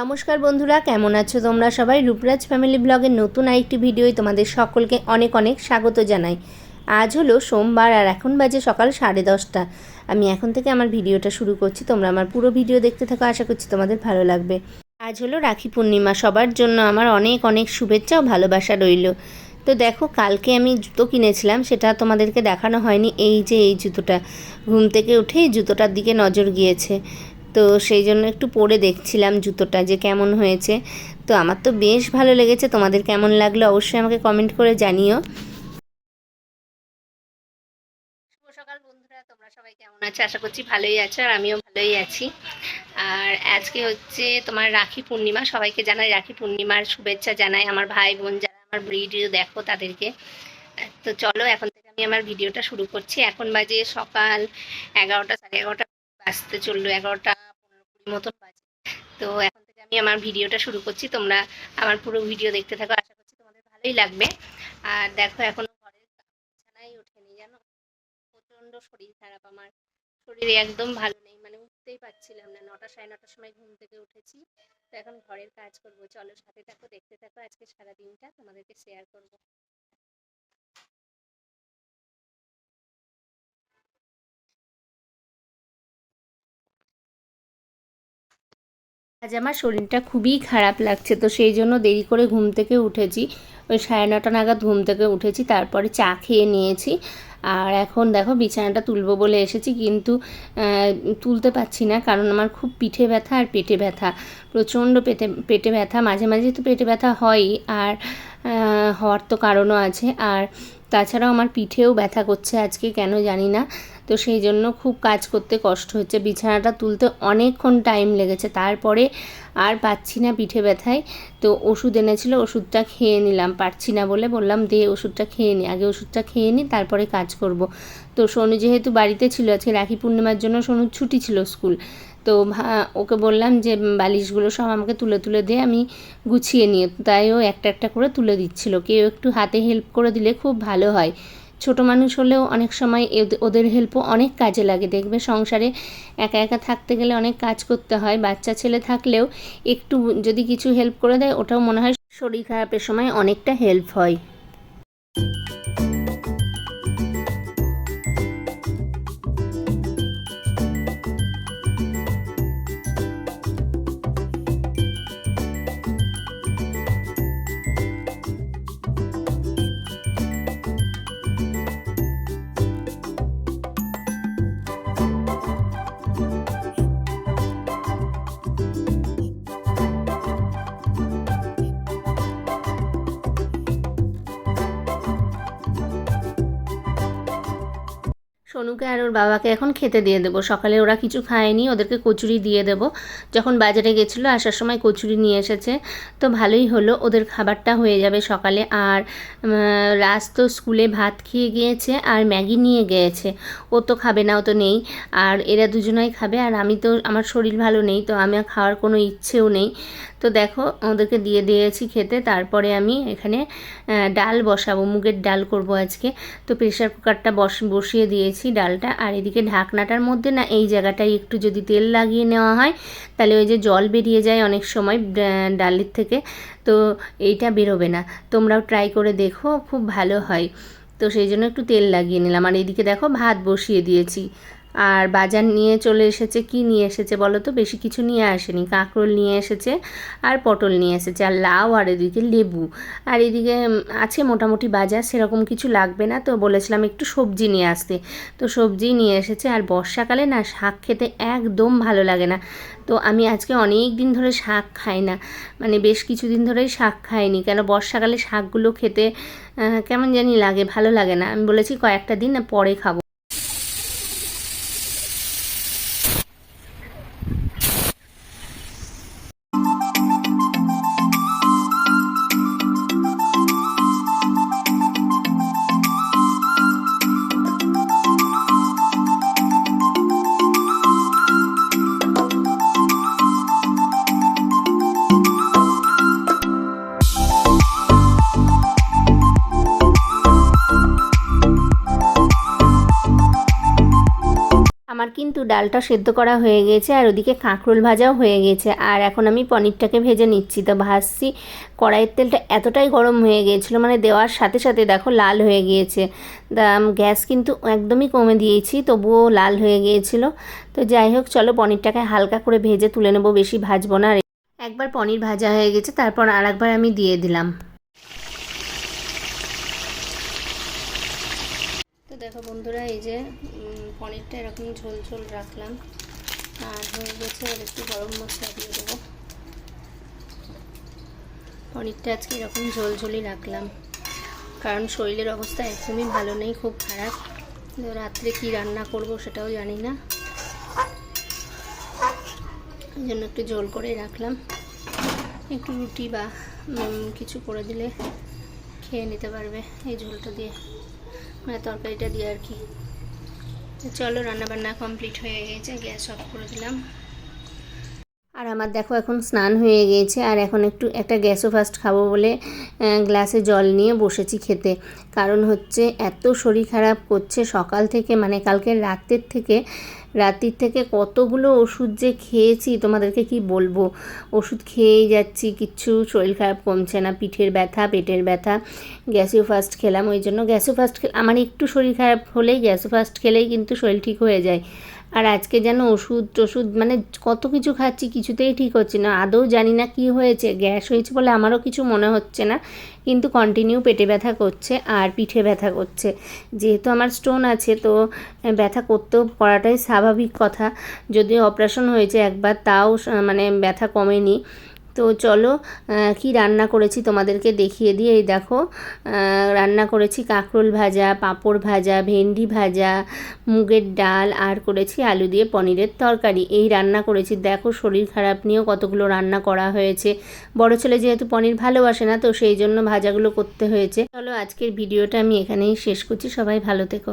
নমস্কার বন্ধুরা, কেমন আছো তোমরা সবাই? রূপরাজ ফ্যামিলি ব্লগের নতুন আরেকটি ভিডিওয় তোমাদের সকলকে অনেক অনেক স্বাগত জানাই। আজ হলো সোমবার আর এখন বাজে সকাল সাড়ে দশটা। আমি এখন থেকে আমার ভিডিওটা শুরু করছি, তোমরা আমার পুরো ভিডিও দেখতে থাকো, আশা করছি তোমাদের ভালো লাগবে। আজ হলো রাখি পূর্ণিমা, সবার জন্য আমার অনেক অনেক শুভেচ্ছা ও ভালোবাসা রইল। তো দেখো, কালকে আমি জুতো কিনেছিলাম, সেটা তোমাদেরকে দেখানো হয়নি, এই যে এই জুতোটা। ঘুম থেকে উঠেই জুতোটার দিকে নজর গিয়েছে। তো সেই জন্য একটু পরে দেখছিলাম জুতোটা যে কেমন হয়েছে। তো আমার তো বেশ ভালো লেগেছে, তোমাদের কেমন লাগল অবশ্যই আমাকে কমেন্ট করে জানিও। সবাই কেমন আছো? আশা করছি ভালোই আছো আর আমিও ভালোই আছি। আর আজকে হচ্ছে তোমার রাখি পূর্ণিমা, সবাইকে জানাই রাখি পূর্ণিমার শুভেচ্ছা জানাই। আমার ভাই বোন যারা আমার ভিডিও দেখো তাদেরকে। তো চলো, এখন থেকে আমি আমার ভিডিওটা শুরু করছি। এখন বাজে সকাল এগারোটা, সাড়ে এগারোটা বাজতে চলল। এগারোটা মতন বাজে। তো এখন থেকে আমি আমার ভিডিওটা শুরু করছি। তোমরা আমার পুরো ভিডিও দেখতে থাকো। আশা করছি তোমাদের ভালোই লাগবে। আর দেখো, এখনও ঘরের বিছানায় ওঠেনি জানো? প্রচণ্ড শরীর খারাপ আমার। শরীর একদম ভালো নেই মানে উঠতেই পারছিলাম না। নটা সাড়ে নটার সময় ঘুম থেকে উঠেছি। তো এখন ঘরের কাজ করব। চলো সাথে থাকো, দেখতে থাকো আজকে সারা দিনটা তোমাদেরকে শেয়ার করব। আজ আমার শরীরটা খুবই খারাপ লাগছে, তো সেই জন্য দেরি করে ঘুম থেকে উঠেছি। ওই সাড়ে নটা নাগাদ ঘুম থেকে উঠেছি, তারপরে চা খেয়ে নিয়েছি। আর এখন দেখো বিছানাটা তুলবো বলে এসেছি, কিন্তু তুলতে পারছি না, কারণ আমার খুব পিঠে ব্যথা আর পেটে ব্যথা। প্রচণ্ড পেটে পেটে ব্যথা, মাঝে মাঝে তো পেটে ব্যথা হয়ই, আর হওয়ার তো কারণও আছে। আর তাছাড়াও আমার পিঠেও ব্যথা করছে আজকে, কেন জানি না। তো সেই জন্য খুব কাজ করতে কষ্ট হচ্ছে। বিছানাটা তুলতে অনেকক্ষণ টাইম লেগেছে। তারপরে আর পাচ্ছি না পিঠে ব্যথায়। তো ওষুধ এনেছিল, ওষুধটা খেয়ে নিলাম। পারছি না বলে বললাম, দে ওষুধটা খেয়ে নি। আগে ওষুধটা খেয়ে নিই তারপরে কাজ করব। তো সোনু যেহেতু বাড়িতে ছিল, আজকে রাখি পূর্ণিমার জন্য সোনুর ছুটি ছিল স্কুল। তো ওকে বললাম যে বালিশগুলো সব আমাকে তুলে তুলে দিয়ে আমি গুছিয়ে নিয়ে। তাই ও একটা একটা করে তুলে দিচ্ছিল। কেউ একটু হাতে হেল্প করে দিলে খুব ভালো হয়। ছোট মানুষ হলেও অনেক সময় ওদের হেল্পও অনেক কাজে লাগে। দেখবে সংসারে একা একা থাকতে গেলে অনেক কাজ করতে হয়। বাচ্চা ছেলে থাকলেও একটু যদি কিছু হেল্প করে দেয়, ওটাও মনে হয় শরীর খারাপের সময় অনেকটা হেল্প হয়। সোনুকে আর ওর বাবাকে এখন খেতে দিয়ে দেবো। সকালে ওরা কিছু খায়নি, ওদেরকে কচুরি দিয়ে দেবো। যখন বাজারে গেছিল, আসার সময় কচুরি নিয়ে এসেছে। তো ভালোই হলো, ওদের খাবারটা হয়ে যাবে সকালে। আর রাজ তো স্কুলে ভাত খেয়ে গিয়েছে আর ম্যাগি নিয়ে গিয়েছে ও তো খাবে না, ও তো নেই। আর এরা দুজনাই খাবে, আর আমি তো, আমার শরীর ভালো নেই, তো আমার খাওয়ার কোনো ইচ্ছেও নেই। তো দেখো, ওদেরকে দিয়ে দিয়েছি খেতে। তারপরে আমি এখানে ডাল বসাবো, মুগের ডাল করব আজকে। তো প্রেশার কুকারটা বস, বসিয়ে দিয়েছি। ডালটা। আর এদিকে ঢাকনাটার মধ্যে না এই জায়গাটায় একটু যদি তেল লাগিয়ে নেওয়া হয়, তাহলে ওই যে জল বেরিয়ে যায় অনেক সময় ডালের থেকে। তো এইটা বেরোবে না। তোমরাও ট্রাই করে দেখো, খুব ভালো হয়। তো সেই জন্য একটু তেল লাগিয়ে নিলাম। আর এদিকে দেখো ভাত বসিয়ে দিয়েছি। আর বাজার নিয়ে চলে এসেছে, কি নিয়ে এসেছে বলো তো? বেশি কিছু নিয়ে আসেনি। কাঁকরোল নিয়ে এসেছে আর পটল নিয়ে এসেছে আর লাউ আর এদিকে লেবু। আর এদিকে আছে মোটামুটি বাজার, সেরকম কিছু লাগবে না তো। বলেছিলাম একটু সবজি নিয়ে আসতে। তো সবজি নিয়ে এসেছে আর বর্ষাকালে না শাক খেতে একদম ভালো লাগে না। তো আমি আজকে অনেক দিন ধরে শাক খাই না। মানে বেশ কিছুদিন ধরেই শাক খাইনি। কেন বর্ষাকালে শাকগুলো খেতে কেমন জানি লাগে, ভালো লাগে না। আমি বলেছি কয়েকটা দিন পরে খাব। আমার কিন্তু ডালটা সেদ্ধ করা হয়ে গেছে আর ওদিকে কাঁকরোল ভাজাও হয়ে গেছে। আর এখন আমি পনিরটাকে ভেজে নিচ্ছি। তো ভাজছি, কড়াইয়ের তেলটা এতটাই গরম হয়ে গিয়েছিল মানে দেওয়ার সাথে সাথে দেখো লাল হয়ে গিয়েছে। গ্যাস কিন্তু একদমই কমে দিয়েছি, তবুও লাল হয়ে গিয়েছিল। তো যাই হোক, চলো পনিরটাকে হালকা করে ভেজে তুলে নেব, বেশি ভাজবো না। একবার পনির ভাজা হয়ে গেছে, তারপর আর একবার আমি দিয়ে দিলাম। তো দেখো বন্ধুরা, এই যে পনিরটা এরকম ঝোল ঝোল রাখলাম। আর হয়ে গেছে আর একটু গরম মশলা দিয়ে দেবো। পনিরটা আজকে এরকম ঝোল ঝোলই রাখলাম। কারণ শরীরের অবস্থা একদমই ভালো নেই, খুব খারাপ। রাত্রে কি রান্না করব সেটাও জানি না। এই জন্য একটু ঝোল করে রাখলাম। একটু রুটি বা কিছু করে দিলে খেয়ে নিতে পারবে এই ঝোলটা দিয়ে। মানে তরকারিটা দিয়ে আর কি। চলো, রান্নাবান্না কমপ্লিট হয়ে গেছে, গ্যাস অফ করে দিলাম। আর আমার দেখো, এখন স্নান হয়ে গিয়েছে, আর এখন একটু একটা গ্যাসও ফার্স্ট খাব বলে গ্লাসে জল নিয়ে বসেছি খেতে। কারণ হচ্ছে, এত শরীর খারাপ করছে সকাল থেকে মানে কালকে রাতের থেকে রাত্রির থেকে কতগুলো ওষুধ যে খেয়েছি, তোমাদেরকে কি বলব? ওষুধ খেয়েই যাচ্ছি, কিচ্ছু শরীর খারাপ কমছে না, পিঠের ব্যথা, পেটের ব্যথা, গ্যাসিও ফার্স্ট খেলাম, ওই জন্য গ্যাসিও ফার্স্ট আমার একটু শরীর খারাপ হলেই গ্যাসিও ফার্স্ট খেলেই কিন্তু শরীর ঠিক হয়ে যায়। আর আজকে যেন ওষুধ টষুধ মানে কত কিছু খাচ্ছি কিছুতেই ঠিক হচ্ছে না। আদৌ জানি না কি হয়েছে, গ্যাস হয়েছে বলে আমারও কিছু মনে হচ্ছে না, কিন্তু কন্টিনিউ পেটে ব্যথা করছে আর পিঠে ব্যথা করছে। যেহেতু আমার স্টোন আছে, তো ব্যথা করতেও করাটাই স্বাভাবিক কথা। যদি অপারেশন হয়েছে একবার, তাও মানে ব্যথা কমেনি। তো চলো কি রান্না করেছি তোমাদেরকে দেখিয়ে দিয়ে এই দেখো রান্না করেছি কাঁকরোল ভাজা, পাঁপড় ভাজা, ভেন্ডি ভাজা, মুগের ডাল, আর করেছি আলু দিয়ে পনিরের তরকারি। এই রান্না করেছি। দেখো, শরীর খারাপ নিয়েও কতগুলো রান্না করা হয়েছে। বড় ছেলে যেহেতু পনির ভালোবাসে না, তো সেই জন্য ভাজাগুলো করতে হয়েছে। চলো, আজকের ভিডিওটা আমি এখানেই শেষ করছি। সবাই ভালো থেকো।